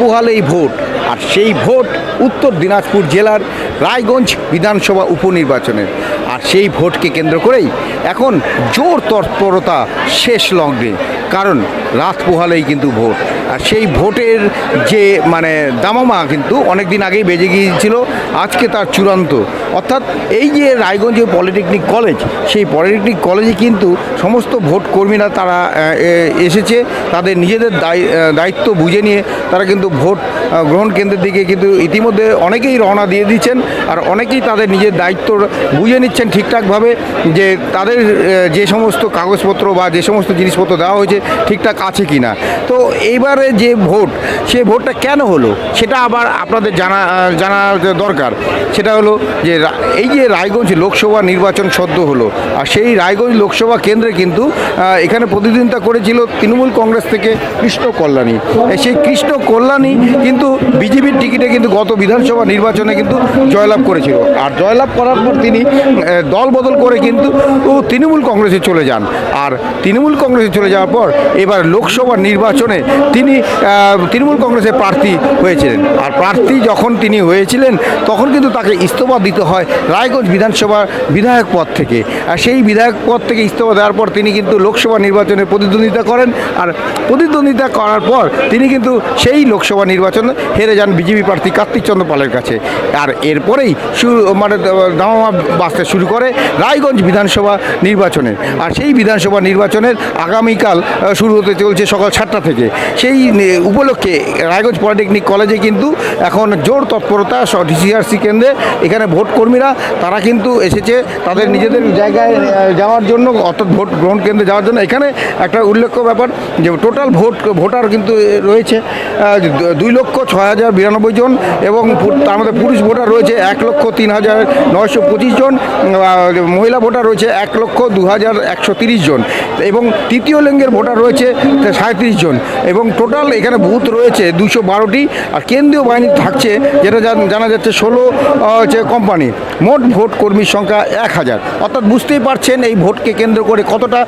পোহালেই vote. আর সেই vote উত্তর দিনাজপুর জেলার রায়গঞ্জ বিধানসভা উপনির্বাচনের। আর সেই ভোটকে কেন্দ্র করেই এখন জোর তৎপরতা শেষ লগ্নে। কারণ রাত পোহালেই কিন্তু ভোট। আর সেই ভোটের যে মানে দামামা কিন্তু অনেক দিন আগেই বেজে গিয়েছিল, আজকে তার চূড়ান্ত। অর্থাৎ এই যে রায়গঞ্জে পলিটেকনিক কলেজ, সেই পলিটেকনিক কলেজে কিন্তু সমস্ত ভোট কর্মীরা তারা এসেছে। তাদের নিজেদের দায়- দায়িত্ব বুঝে নিয়ে তারা কিন্তু ভোট গ্রহণ কেন্দ্রের দিকে কিন্তু ইতিমধ্যে অনেকেই রওনা দিয়ে দিচ্ছেন। আর অনেকেই তাদের নিজের দায়িত্ব বুঝে নিচ্ছেন ঠিকঠাকভাবে যে তাদের যে সমস্ত কাগজপত্র বা যে সমস্ত জিনিসপত্র দেওয়া হয়েছে ঠিকঠাক আছে কি না। তো এইবারে যে ভোট, সে ভোটটা কেন হলো? সেটা আবার আপনাদের জানা জানা দরকার। সেটা হলো যে এই যে রায়গঞ্জ লোকসভা নির্বাচন সদ্য হলো, আর সেই রায়গঞ্জ লোকসভা কেন্দ্রে কিন্তু এখানে প্রতিদ্বন্দ্বিতা করেছিল তৃণমূল কংগ্রেস থেকে কৃষ্ণ কল্যাণী। সেই কৃষ্ণ কল্যাণী কিন্তু বিজেপির টিকিটে কিন্তু গত বিধানসভা নির্বাচনে কিন্তু জয়লাভ করেছিল। আর জয়লাভ করার পর তিনি দল বদল করে কিন্তু তৃণমূল কংগ্রেসে চলে যান। আর তৃণমূল কংগ্রেসে চলে যাওয়ার পর এবার লোকসভা নির্বাচনে তিনি তৃণমূল কংগ্রেসের প্রার্থী হয়েছিলেন। আর প্রার্থী যখন তিনি হয়েছিলেন, তখন কিন্তু তাকে ইস্তফা দিতে হয় রায়গঞ্জ বিধানসভার বিধায়ক পদ থেকে। আর সেই বিধায়ক পদ থেকে ইস্তফা দেওয়ার পর তিনি কিন্তু লোকসভা নির্বাচনে প্রতিদ্বন্দ্বিতা করেন। আর প্রতিদ্বন্দ্বিতা করার পর তিনি কিন্তু সেই লোকসভা নির্বাচনে হেরে যান বিজেপি প্রার্থী কার্তিক চন্দ্র পালের কাছে। আর এরপরেই শুরু মানে দামামা বাঁচতে শুরু করে রায়গঞ্জ বিধানসভা নির্বাচনের। আর সেই বিধানসভা নির্বাচনের আগামীকাল শুরু হতে চলছে সকাল সাতটা থেকে। সেই উপলক্ষে রায়গঞ্জ পলিটেকনিক কলেজে কিন্তু এখন জোর তৎপরতা ডিসিআরসি কেন্দ্রে এখানে ভোট কর্মীরা তারা কিন্তু এসেছে তাদের নিজেদের জায়গায় যাওয়ার জন্য, অর্থাৎ ভোট গ্রহণ কেন্দ্রে যাওয়ার জন্য। এখানে একটা উল্লেখ্য ব্যাপার যে টোটাল ভোট, ভোটার কিন্তু রয়েছে দুই লক্ষ ছয় হাজার বিরানব্বই জন এবং তার মধ্যে পুরুষ ভোটার রয়েছে এক লক্ষ তিন হাজার নয়শো পঁচিশ জন মহিলা ভোটার রয়েছে এক লক্ষ দু হাজার একশো তিরিশ জন এবং তৃতীয় লিঙ্গের ভোটার রয়েছে সাঁত্রিশ জন এবং টোটাল এখানে বুথ রয়েছে দুশো বারোটি আর কেন্দ্রীয় বাহিনী থাকছে যেটা জানা যাচ্ছে ষোলো হচ্ছে কোম্পানি। মোট ভোট কর্মীর সংখ্যা এক হাজার। অর্থাৎ বুঝতেই পারছেন এই ভোটকে কেন্দ্র করে কতটা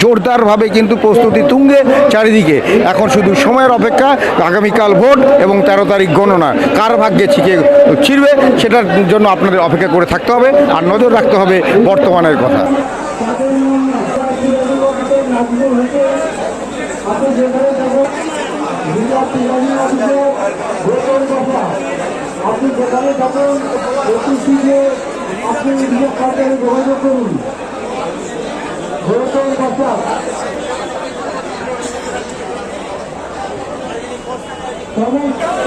জোরদারভাবে কিন্তু প্রস্তুতি তুঙ্গে চারিদিকে। এখন শুধু সময়ের অপেক্ষা, আগামীকাল ভোট এবং তেরো তারিখ গণনা। কার ভাগ্যে ছিকে ছিড়বে সেটার জন্য আপনাদের অপেক্ষা করে থাকতে হবে আর নজর রাখতে হবে বর্তমানের কথা।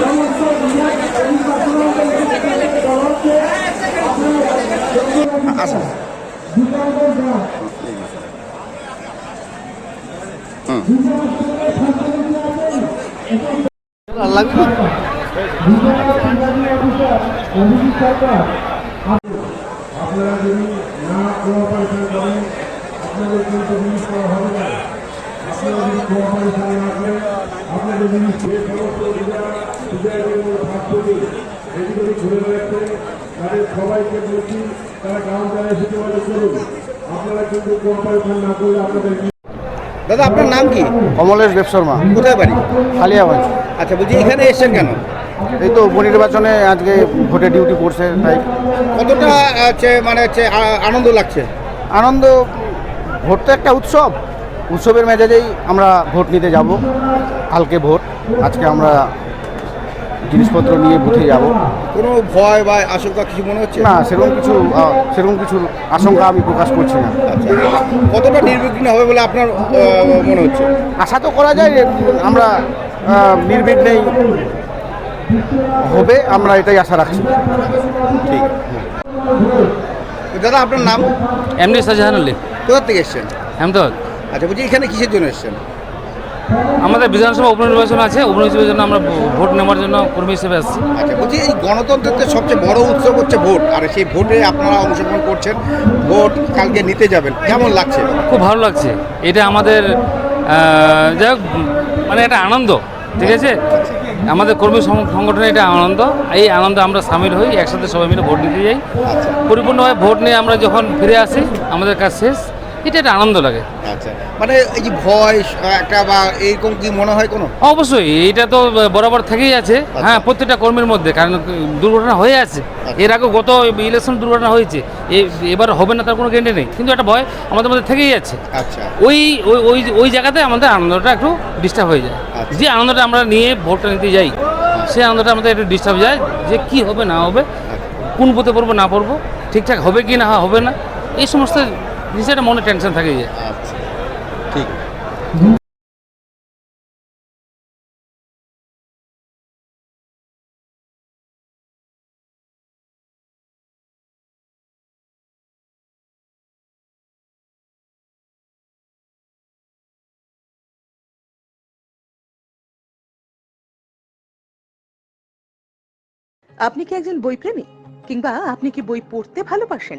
সমস্ত দেওয়া আপনারা যদি না কোঅপারেশন করেন আপনাদের কিন্তু জিনিস করা হবে না আপনারা যদি কোঅপারেশন না করেন আপনাদের জিনিস যে সমস্ত থাকবে এগুলো ঘুরে বেড়াচ্ছে তাদের সবাইকে বলছি তারা কাউন্টারে এসে যোগাযোগ করুন আপনারা কিন্তু কোঅপারেশন না করলে আপনাদের দাদা আপনার নাম কি? কমলেশ দেবশর্মা কোথায় বাড়ি? কালিয়াগঞ্জ আচ্ছা বলছি এখানে এসেছেন কেন? এই তো উপনির্বাচনে আজকে ভোটে ডিউটি পড়ছে তাই। কতটা হচ্ছে মানে হচ্ছে আনন্দ লাগছে? আনন্দ ভোট তো একটা উৎসব। উৎসবের মেজাজেই আমরা ভোট নিতে যাব। কালকে ভোট আজকে আমরা জিনিসপত্র নিয়ে বুথে যাব। কোনো ভয় বা আশঙ্কা কিছু মনে হচ্ছে? না সেরকম কিছু সেরকম কিছু আশঙ্কা আমি প্রকাশ করছি না। আচ্ছা কতটা নির্বিঘ্ন হবে বলে আপনার মনে হচ্ছে? আশা তো করা যায় যে আমরা নির্বিঘ্নেই হবে আমরা এটাই আশা রাখছি। ঠিক। দাদা আপনার নাম? এমনি শাহজাহান আলী। কোথা থেকে এসেছেন? আহমদাবাদ। আচ্ছা বলছি এখানে কিসের জন্য এসেছেন? আমাদের বিধানসভা উপনির্বাচন আছে উপনির্বাচনের জন্য আমরা ভোট নেওয়ার জন্য কর্মী হিসেবে আসছি। আচ্ছা বলছি এই গণতন্ত্রের সবচেয়ে বড় উৎসব হচ্ছে ভোট আর সেই ভোটে আপনারা অংশগ্রহণ করছেন ভোট কালকে নিতে যাবেন কেমন লাগছে? খুব ভালো লাগছে। এটা আমাদের যাই হোক মানে একটা আনন্দ ঠিক আছে? আমাদের কর্মী সংগঠনে এটা আনন্দ এই আনন্দে আমরা সামিল হই একসাথে সবাই মিলে ভোট দিতে যাই। আচ্ছা। পরিপূর্ণভাবে ভোট নিয়ে আমরা যখন ফিরে আসি আমাদের কাজ শেষ। এটা একটা আনন্দ লাগে। আচ্ছা মানে এই যে ভয় একটা বা এইরকম কি মনে হয় কোনো? অবশ্যই এটা তো বরাবর থেকেই আছে। হ্যাঁ প্রত্যেকটা কর্মীর মধ্যে কারণ দুর্ঘটনা হয়ে আছে। এর আগে গত ইলেকশন দুর্ঘটনা হয়েছে। এবার হবে না তার কোনো গ্যারান্টি নেই। কিন্তু একটা ভয় আমাদের মধ্যে থেকেই আছে। আচ্ছা। ওই ওই ওই ওই জায়গাতে আমাদের আনন্দটা একটু ডিস্টার্ব হয়ে যায়। আচ্ছা। যে আনন্দটা আমরা নিয়ে ভোটটা নিতে যাই সেই আনন্দটা আমাদের একটু ডিস্টার্ব যায় যে কি হবে না হবে কোন পথে পড়ব না পড়ব ঠিকঠাক হবে কি না হবে না এই সমস্ত জিনিসটা মনে টেনশন থাকে যায় আচ্ছা ঠিক। আপনি কি একজন বইপ্রেমী? কিংবা আপনি কি বই পড়তে ভালোবাসেন?